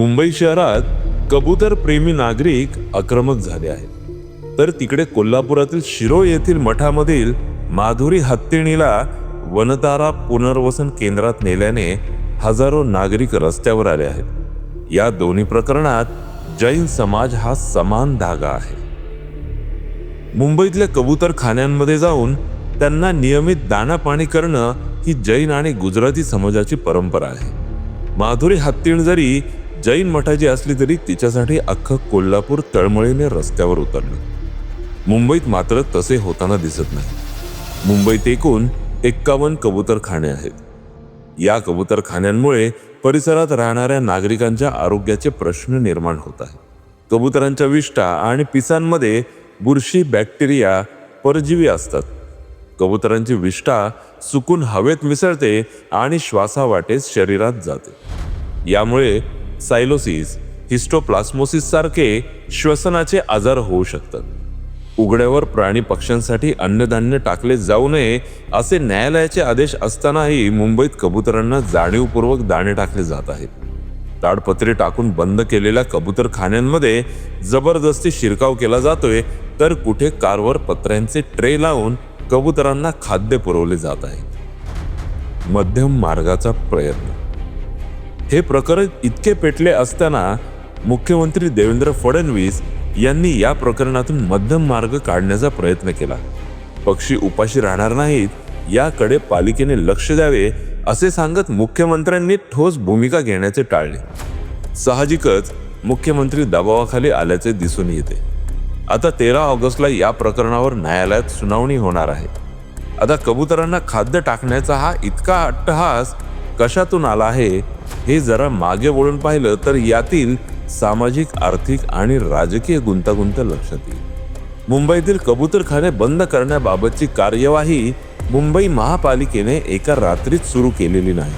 मुंबई शहरात कबूतर प्रेमी नागरिक आक्रमक झाले आहेत. तर तिकडे कोल्हापुरातील शिरो येथील मठामधील माधुरी हत्तीणीला वनतारा पुनर्वसन केंद्रात नेल्याने हजारो नागरिक रस्त्यावर आले आहेत. या दोन्ही प्रकरणात जैन समाज हा समान धागा आहे. मुंबईतल्या कबूतर खाण्यांमध्ये जाऊन त्यांना नियमित दाना पाणी करणं ही जैन आणि गुजराती समाजाची परंपरा आहे. माधुरी हत्तीण जरी जैन मठाची असली तरी तिच्यासाठी अख्खं कोल्हापूर तळमळीने रस्त्यावर उतरलं. मुंबईत मात्र तसे होताना दिसत नाही. मुंबईत एकूण एक्कावन्न कबूतरखाने आहेत. या कबूतरखान्यांमुळे परिसरात राहणाऱ्या नागरिकांच्या आरोग्याचे प्रश्न निर्माण होत आहेत. कबुतरांच्या विष्ठा आणि पिसांमध्ये बुरशी बॅक्टेरिया परजीवी असतात. कबुतरांची विष्ठा सुकून हवेत मिसळते आणि श्वासावाटेस शरीरात जाते. यामुळे सायलोसिस हिस्टोप्लास्मोसिस सारखे श्वसनाचे आजार होऊ शकतात. उघड्यावर प्राणी पक्ष्यांसाठी अन्नधान्य टाकले जाऊ नये असे न्यायालयाचे आदेश असतानाही मुंबईत कबुतरांना जाणीवपूर्वक दाणे टाकले जात आहेत. ताडपत्रे टाकून बंद केलेल्या कबूतर खाण्यांमध्ये जबरदस्ती शिरकाव केला जातोय तर कुठे कारवर पत्र्यांचे ट्रे लावून कबुतरांना खाद्य पुरवले जात आहे. मध्यम मार्गाचा प्रयत्न. हे प्रकरण इतके पेटले असताना मुख्यमंत्री देवेंद्र फडणवीस यांनी या प्रकरणातून मध्यम मार्ग काढण्याचा प्रयत्न केला. पक्षी उपाशी राहणार नाहीत याकडे पालिकेने लक्ष द्यावे असे सांगत मुख्यमंत्र्यांनी ठोस भूमिका घेण्याचे टाळले. साहजिकच मुख्यमंत्री दबावाखाली आल्याचे दिसून येते. आता तेरा ऑगस्टला या प्रकरणावर न्यायालयात सुनावणी होणार आहे. आता कबुतरांना खाद्य टाकण्याचा हा इतका अट्टहास कशातून आला आहे हे जरा मागे वळून पाहिलं तर यातील सामाजिक आर्थिक आणि राजकीय गुंतागुंत लक्षात येईल. मुंबईतील कबूतरखाने बंद करण्याबाबतची कार्यवाही मुंबई महापालिकेने एका रात्रीत सुरू केलेली नाही.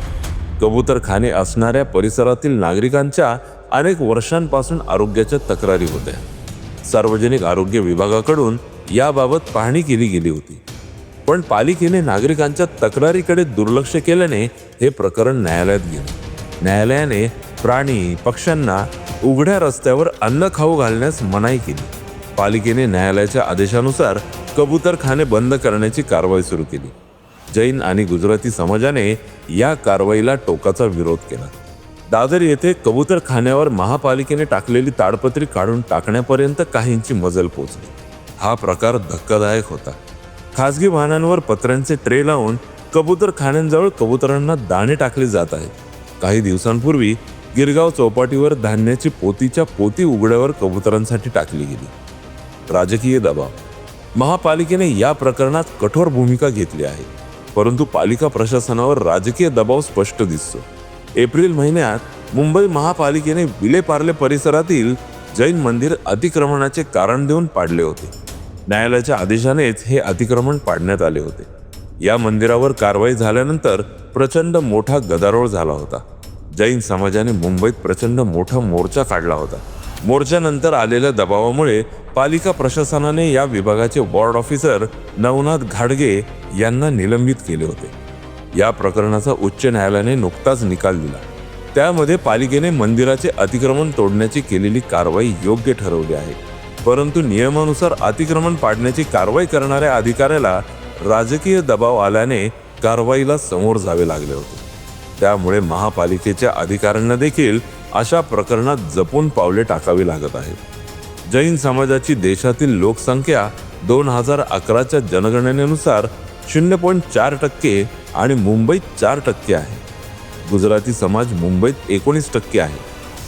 कबूतरखाने असणाऱ्या परिसरातील नागरिकांच्या अनेक वर्षांपासून आरोग्याच्या तक्रारी होत्या. सार्वजनिक आरोग्य विभागाकडून याबाबत पाहणी केली गेली होती. पण पालिकेने नागरिकांच्या तक्रारीकडे दुर्लक्ष केल्याने हे प्रकरण न्यायालयात गेले. न्यायालयाने प्राणी पक्ष्यांना उघड्या रस्त्यावर अन्न खाऊ घालण्यास मनाई केली. पालिकेने न्यायालयाच्या आदेशानुसार कबूतरखाने बंद करण्याची कारवाई सुरू केली. जैन आणि गुजराती समाजाने या कारवाईला टोकाचा विरोध केला. दादर येथे कबूतरखान्यावर महापालिकेने टाकलेली ताडपत्री काढून टाकण्यापर्यंत काहींची मजल पोचली हा प्रकार धक्कादायक होता. खासगी वाहनांवर पत्र्यांचे ट्रे लावून कबूतरखान्यांजवळ कबुतरांना दाणे टाकले जात आहेत. काही दिवसांपूर्वी गिरगाव चौपाटीवर धान्याची पोतीच्या पोती उघड्यावर कबुतरांसाठी टाकली गेली. राजकीय दबाव. महापालिकेने या प्रकरणात कठोर भूमिका घेतली आहे. परंतु पालिका प्रशासनावर राजकीय दबाव स्पष्ट दिसतो. एप्रिल महिन्यात मुंबई महापालिकेने विलेपार्ले परिसरातील जैन मंदिर अतिक्रमणाचे कारण देऊन पाडले होते. न्यायालयाच्या आदेशानेच हे अतिक्रमण पाडण्यात आले होते. या मंदिरावर कारवाई झाल्यानंतर प्रचंड मोठा गदारोळ झाला होता. जैन समाजाने मुंबईत प्रचंड मोठा मोर्चा काढला होता. मोर्चानंतर आलेल्या दबावामुळे पालिका प्रशासनाने या विभागाचे वॉर्ड ऑफिसर नवनाथ घाडगे यांना निलंबित केले होते. या प्रकरणाचा उच्च न्यायालयाने नुकताच निकाल दिला. त्यामध्ये पालिकेने मंदिराचे अतिक्रमण तोडण्याची केलेली कारवाई योग्य ठरवली आहे. परंतु नियमानुसार अतिक्रमण पाडण्याची कारवाई करणाऱ्या अधिकाऱ्याला राजकीय दबाव आल्याने कारवाईला समोर जावे लागले होते. त्यामुळे महापालिकेच्या अधिकाऱ्यांना देखील अशा प्रकरणात जपून पावले टाकावी लागत आहेत. जैन समाजाची देशातील लोकसंख्या दोन हजार अकराच्या जनगणनेनुसार शून्य पॉईंट चार टक्के आणि मुंबईत चार टक्के आहे. गुजराती समाज मुंबईत एकोणीस टक्के आहे.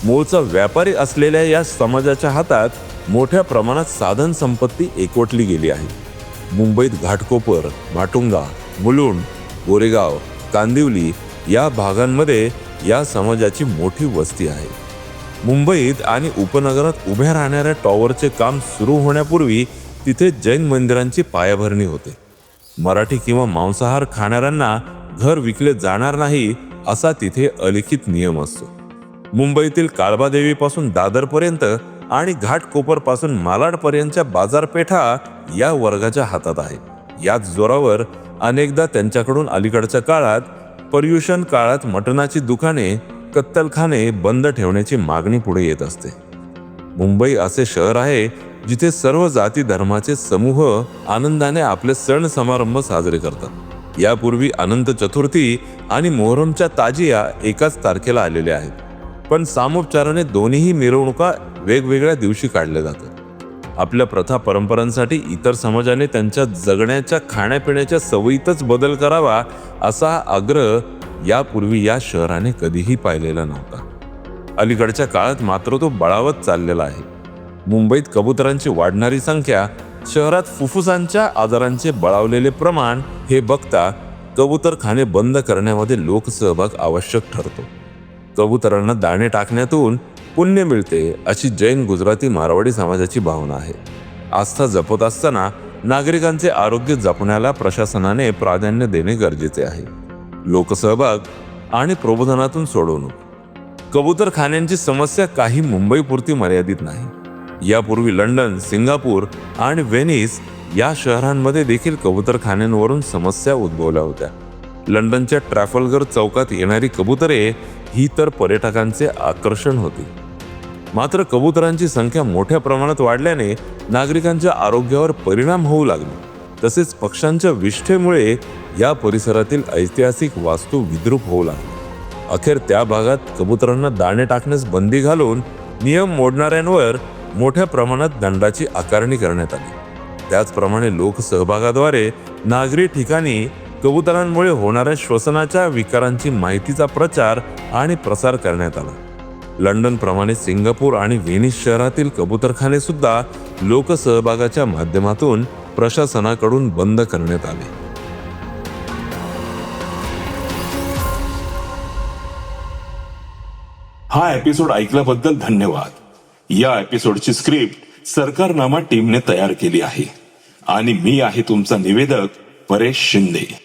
मूळचा व्यापारी असलेल्या या समाजाच्या हातात मोठ्या प्रमाणात साधन संपत्ती एकवटली गेली आहे. मुंबईत घाटकोपर माटुंगा मुलुंड गोरेगाव कांदिवली या भागांमध्ये या समाजाची मोठी वस्ती आहे. मुंबईत आणि उपनगरात उभ्या राहणाऱ्या टॉवरचे काम सुरू होण्यापूर्वी तिथे जैन मंदिरांची पायाभरणी होते. मराठी किंवा मांसाहार खाणाऱ्यांना घर विकले जाणार नाही असा तिथे अलिखित नियम असतो. मुंबईतील काळबादेवीपासून दादरपर्यंत आणि घाटकोपरपासून मालाडपर्यंतच्या बाजारपेठा या वर्गाच्या हातात आहे. याच जोरावर अनेकदा त्यांच्याकडून अलीकडच्या काळात पर्युषण काळात मटणाची दुकाने कत्तलखाने बंद ठेवण्याची मागणी पुढे येत असते. मुंबई असे शहर आहे जिथे सर्व जाती धर्माचे समूह आनंदाने आपले सण समारंभ साजरे करतात. यापूर्वी अनंत चतुर्थी आणि मोहरमच्या ताजिया एकाच तारखेला आलेल्या आहेत. पण सामोपचाराने दोन्हीही मिरवणुका वेगवेगळ्या दिवशी काढल्या जातात. आपल्या प्रथा परंपरांसाठी इतर समाजाने त्यांच्या जगण्याच्या खाण्यापिण्याच्या सवयीतच बदल करावा असा आग्रह यापूर्वी या शहराने कधीही पाहिलेला नव्हता. अलीकडच्या काळात मात्र तो बळावत चाललेला आहे. मुंबईत कबुतरांची वाढणारी संख्या शहरात फुफ्फुसांच्या आजारांचे बळावलेले प्रमाण हे बघता कबूतरखाने बंद करण्यामध्ये लोकसहभाग आवश्यक ठरतो. कबुतरांना दाणे टाकण्यातून पुण्य मिळते अशी जैन गुजराती मारवाडी समाजाची भावना आहे. आस्था जपत असताना नागरिकांचे आरोग्य जपण्याला प्रशासनाने प्राधान्य देणे गरजेचे आहे. लोकसहभाग आणि प्रबोधनातून सोडवणूक. कबूतरखान्यांची समस्या काही मुंबईपुरती मर्यादित नाही. यापूर्वी लंडन सिंगापूर आणि व्हेनिस या शहरांमध्ये देखील कबूतरखान्यांवरून समस्या उद्भवल्या होत्या. लंडनच्या ट्रॅफलगर चौकात येणारी कबुतरे ही तर पर्यटकांचे आकर्षण होती. मात्र कबुतरांची संख्या मोठ्या प्रमाणात वाढल्याने नागरिकांच्या आरोग्यावर परिणाम होऊ लागले. तसेच पक्ष्यांच्या विष्ठेमुळे या परिसरातील ऐतिहासिक वास्तू विद्रूप होऊ लागली. अखेर त्या भागात कबुतरांना दाणे टाकण्यास बंदी घालून नियम मोडणाऱ्यांवर मोठ्या प्रमाणात दंडाची आकारणी करण्यात आली. त्याचप्रमाणे लोकसहभागाद्वारे नागरी ठिकाणी कबुतरांमुळे होणाऱ्या श्वसनाच्या विकारांची माहितीचा प्रचार आणि प्रसार करण्यात आला. लंडन प्रमाणे सिंगापूर आणि व्हेनिस शहरातील कबुतरखाने सुद्धा लोकसहभागाच्या माध्यमातून प्रशासनाकडून बंद करण्यात आले. हा एपिसोड ऐकल्याबद्दल धन्यवाद. या एपिसोडची स्क्रिप्ट सरकारनामा टीमने तयार केली आहे. आणि मी आहे तुमचा निवेदक परेश शिंदे.